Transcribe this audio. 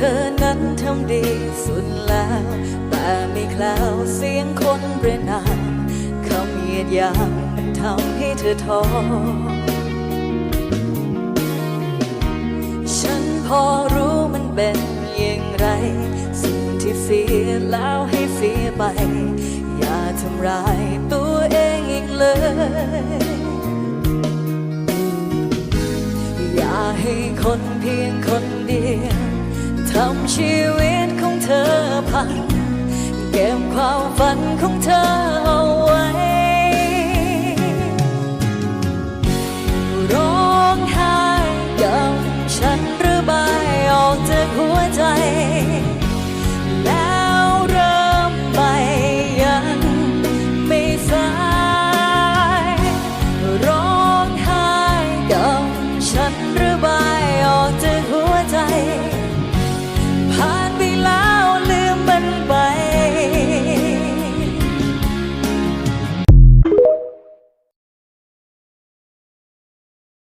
ธอนั้นทำดีสุดแล้ว แต่ไม่คล้วเสียงคนเรนนามคำเหยียดยามมันทำให้เธอท้อฉันพอรู้มันเป็นอย่างไร สิ่งที่เสียแล้วให้เสียไป อย่าทำร้ายตัวเองอีกเลย อย่าให้คนเพียงคนเดียว ทำชีวิตของเธอพังเก็บความฝันของเธอเอาไว้ ร้องไห้กับฉันระบายออกจากหัวใจ แล้วเริ่มไปยังไม่สาย ร้องไห้กับฉันระบายออกจากหัวใจ